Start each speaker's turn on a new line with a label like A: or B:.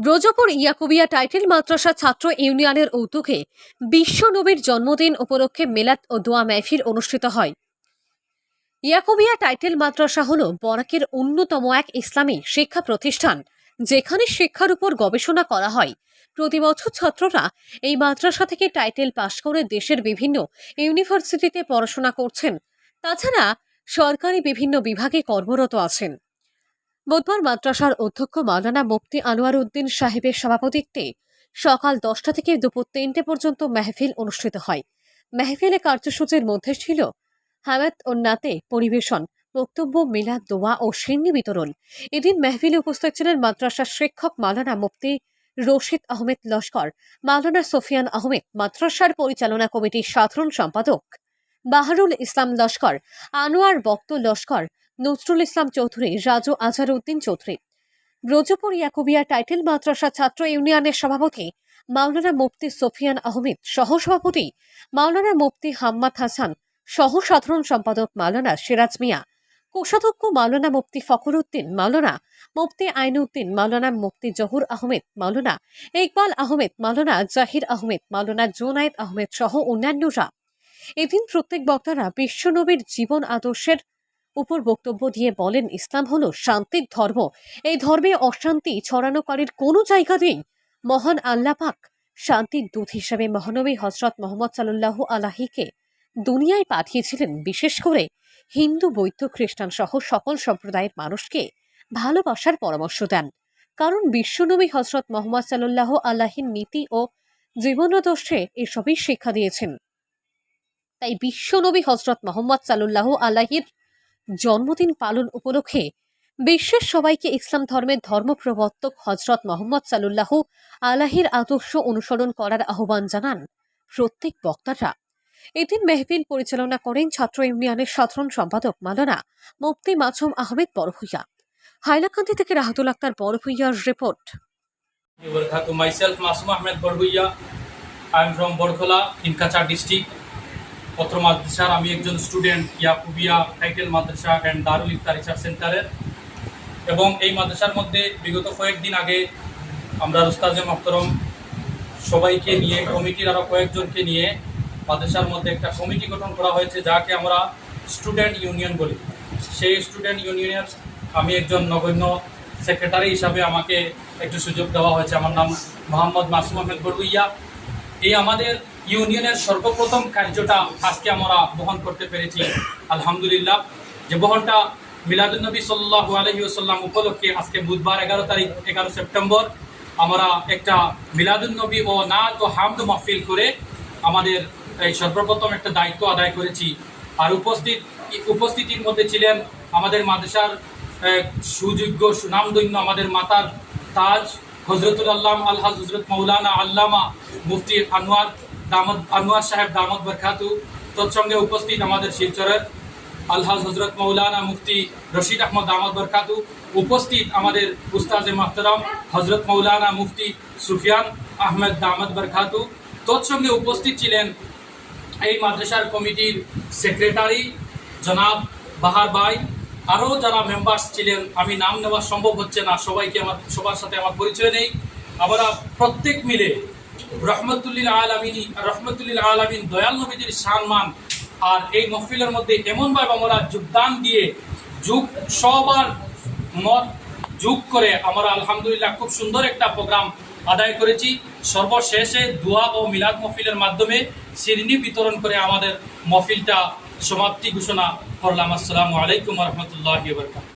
A: Brajpur Yakubia title মাদ্রাসা ছাত্র ইউনিয়নের উদ্যোগে বিশ্ব নবীর জন্মদিন উপলক্ষে মেলাত ও দোয়া মেহফিল অনুষ্ঠিত হয়। ইয়াকুবিয়া টাইটেল মাদ্রাসা হল বরাকের অন্যতম এক ইসলামী শিক্ষা প্রতিষ্ঠান, যেখানে শিক্ষার উপর গবেষণা করা হয়। প্রতি বছর ছাত্ররা এই মাদ্রাসা থেকে টাইটেল পাশ করে দেশের বিভিন্ন ইউনিভার্সিটিতে পড়াশোনা করছেন। তাছাড়া সরকারি বিভিন্ন বিভাগে কর্মরত আছেন। বুধবার মাদ্রাসার অধ্যক্ষ মাওলানা মুফতি আনোয়ার উদ্দিন সাহেবের সভাপতিত্বে সকাল দশটা থেকে দুপুর তিনটে পর্যন্ত মেহফিল অনুষ্ঠিত হয়। মেহফিলে কার্যসূচির মধ্যে ছিল হামাদ ও নাতে পরিবেশন, বক্তব্য, মিলাদ, দোয়া ও সিন্নি বিতরণ। এদিন মেহফিলে উপস্থিত ছিলেন মাদ্রাসার শিক্ষক মাওলানা মুফতি রশিদ আহমেদ লস্কর, মাওলানা সোফিয়ান আহমেদ, মাদ্রাসার পরিচালনা কমিটির সাধারণ সম্পাদক বাহারুল ইসলাম লস্কর, আনোয়ার বক্ত লস্কর নজরুল ইসলাম চৌধুরী, রাজু আজহারউদ্দিন চৌধুরী। ব্রজপুর ইয়াকুবিয়া টাইটেল মাদ্রাসা ছাত্র ইউনিয়নের সভাপতি মাওলানা মুফতি সোফিয়ান আহমেদ, সহসভাপতি মাওলানা মুফতি হাম্মাদ হাসান সহ সাধারণ সম্পাদক মাওলানা সিরাজ মিয়া, কোষাধ্যক্ষ মাওলানা মুফতি ফখরুদ্দিন, মাওলানা মুফতি আইনউদ্দিন মাওলানা মুফতি জহুর আহমেদ, মাওলানা ইকবাল আহমেদ, মাওলানা জাহির আহমেদ, মাওলানা জোনায়েদ আহমেদ সহ অন্যান্যরা। এদিন প্রত্যেক বক্তারা বিশ্বনবীর জীবন আদর্শের উপর বক্তব্য দিয়ে বলেন, ইসলাম হলো শান্তির ধর্ম। এই ধর্মে অশান্তি ছড়ানোকারীর কোনো জায়গা নেই। মহান আল্লাহ পাক শান্তির দূত হিসেবে মহানবী হজরত মোহাম্মদ সাল্লাহ আলাহিকে দুনিয়ায় পাঠিয়েছিলেন, বিশেষ করে হিন্দু, বৌদ্ধ, খ্রিস্টান সহ সকল সম্প্রদায়ের মানুষকে ভালোবাসার পরামর্শ দেন। কারণ বিশ্বনবী হজরত মোহাম্মদ সাল্লাহ আল্লাহির নীতি ও জীবনাদর্শে এসবই শিক্ষা দিয়েছেন। তাই বিশ্বনবী হজরত মোহাম্মদ সাল্লাহ আল্লাহির জন্মদিন পালন উপলক্ষে বিশ্বের সবাইকে ইসলাম ধর্মের ধর্মপ্রবর্তক হজরত মোহাম্মদ সাল্লাহ আলাহির আদর্শ অনুসরণ করার আহ্বান জানান প্রত্যেক বক্তারা এদিন মেহফিল পরিচালনা করেন ছাত্র ইউনিয়নের সাধারণ সম্পাদক মালানা মুফতি মাসুম আহমেদ বড়ভূইয়া হাইলাকান্দি থেকে Rahatul Akhtar বড়ভূইয়ার report.
B: Myself, Masum Ahmed Barbuia. I am from Borkhola in district. পত্র মাদ্রাসার, আমি একজন student Yakubia title Madrasa and Darul Iftar research সেন্টারের এবং এই মাদ্রাসার মধ্যে বিগত কয়েকদিন আগে আমরা রুস্তাজে মহতরম সবাইকে নিয়ে, কমিটির আরও কয়েকজনকে নিয়ে মাদ্রাসার মধ্যে একটা কমিটি গঠন করা হয়েছে, যাকে আমরা স্টুডেন্ট ইউনিয়ন বলি। সেই স্টুডেন্ট ইউনিয়নের আমি একজন নগণ্য সেক্রেটারি হিসাবে আমাকে একটু সুযোগ দেওয়া হয়েছে। আমার নাম মোহাম্মদ মাসুম আহমেদ বড়ুইয়া। এই আমাদের ইউনিয়নের সর্বপ্রথম কার্যটা আজকে আমরা বহন করতে পেরেছি। আলহামদুলিল্লাহ। যে বহনটা মিলাদুলনবী সাল্লাহ আলহি আসাল্লাম উপলক্ষে আজকে বুধবার এগারো তারিখ, এগারো সেপ্টেম্বর, আমরা একটা মিলাদুলনবী ও নাচ ও হামদ মাহফিল করে আমাদের এই সর্বপ্রথম একটা দায়িত্ব আদায় করেছি। আর উপস্থিত, উপস্থিতির মধ্যে ছিলেন আমাদের মাদ্রাসার সুযোগ্য, সুনামধন্য আমাদের মাতার তাজ, হজরতুল আল্লাহ আলহাজ হজরত মৌলানা আল্লামা মুফতি আনোয়ার দামদ আনোয়ার সাহেব দামদ বরখাতু তৎসঙ্গে উপস্থিত আমাদের শিলচরের আলহাজ হজরত মৌলানা মুফতি রশিদ আহমদ দামদ বরখাতু উপস্থিত আমাদের উস্তাজে মাহতারাম হজরত মৌলানা মুফতি সুফিয়ান আহমেদ দামদ বরখাতু তৎসঙ্গে উপস্থিত ছিলেন এই মাদ্রাসার কমিটির সেক্রেটারি জনাব বাহার ভাই। আরও যারা মেম্বার্স ছিলেন, আমি নাম নেওয়া সম্ভব হচ্ছে না, সবাইকে আমার, সবার সাথে আমার পরিচয় নেই। আমরা প্রত্যেক মিলে রহমতুল্লিল আলমিন রহমতুল্লিল আলমিন দয়াল নবীদের সম্মান আর এই মহফিলের মধ্যে এমনভাবে আমরা যোগদান দিয়ে যুগ, সবার মত যোগ করে আমরা আলহামদুলিল্লাহ খুব সুন্দর একটা প্রোগ্রাম আদায় করেছি। সর্বশেষে দোয়া ও মিলাদ মহফিলের মাধ্যমে সিরিনি বিতরণ করে আমাদের মহফিলটা সমাপ্তি ঘোষণা করলাম। আসসালামু আলাইকুম রহমতুল্লাহ